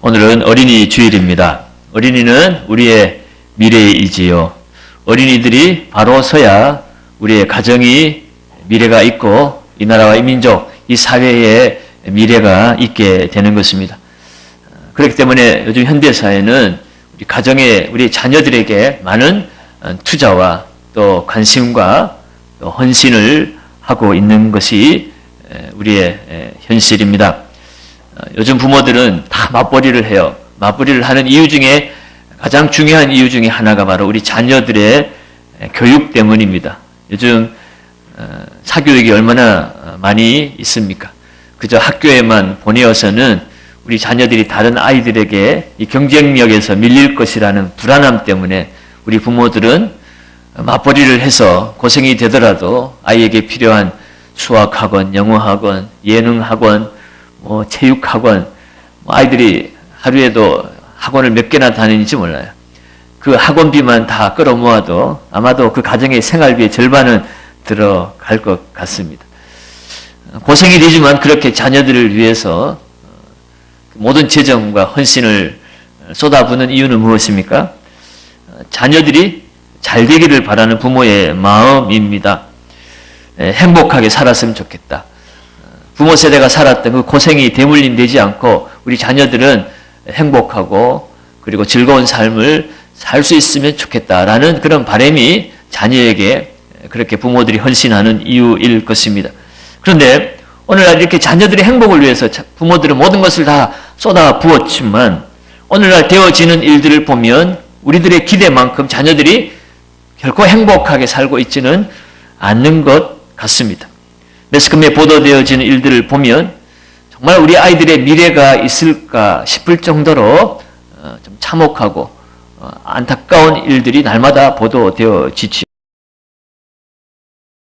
오늘은 어린이 주일입니다. 어린이는 우리의 미래이지요. 어린이들이 바로 서야 우리의 가정이 미래가 있고 이 나라와 이 민족, 이 사회에 미래가 있게 되는 것입니다. 그렇기 때문에 요즘 현대 사회는 우리 가정에 우리 자녀들에게 많은 투자와 또 관심과 또 헌신을 하고 있는 것이 우리의 현실입니다. 어, 요즘 부모들은 다 맞벌이를 해요. 맞벌이를 하는 이유 중에 가장 중요한 이유 중에 하나가 바로 우리 자녀들의 교육 때문입니다. 요즘 어, 사교육이 얼마나 많이 있습니까? 그저 학교에만 보내어서는 우리 자녀들이 다른 아이들에게 이 경쟁력에서 밀릴 것이라는 불안함 때문에 우리 부모들은 맞벌이를 해서 고생이 되더라도 아이에게 필요한 수학학원, 영어학원, 예능학원, 뭐 체육학원, 뭐 아이들이 하루에도 학원을 몇 개나 다니는지 몰라요. 그 학원비만 다 끌어모아도 아마도 그 가정의 생활비의 절반은 들어갈 것 같습니다. 고생이 되지만 그렇게 자녀들을 위해서 모든 재정과 헌신을 쏟아부는 이유는 무엇입니까? 자녀들이 잘 되기를 바라는 부모의 마음입니다. 행복하게 살았으면 좋겠다. 부모 세대가 살았던 그 고생이 대물림 되지 않고 우리 자녀들은 행복하고 그리고 즐거운 삶을 살 수 있으면 좋겠다라는 그런 바람이 자녀에게 그렇게 부모들이 헌신하는 이유일 것입니다. 그런데 오늘날 이렇게 자녀들의 행복을 위해서 부모들은 모든 것을 다 쏟아 부었지만 오늘날 되어지는 일들을 보면 우리들의 기대만큼 자녀들이 결코 행복하게 살고 있지는 않는 것 같습니다. 매스컴에 보도되어지는 일들을 보면 정말 우리 아이들의 미래가 있을까 싶을 정도로 어, 좀 참혹하고 어, 안타까운 일들이 날마다 보도되어지죠.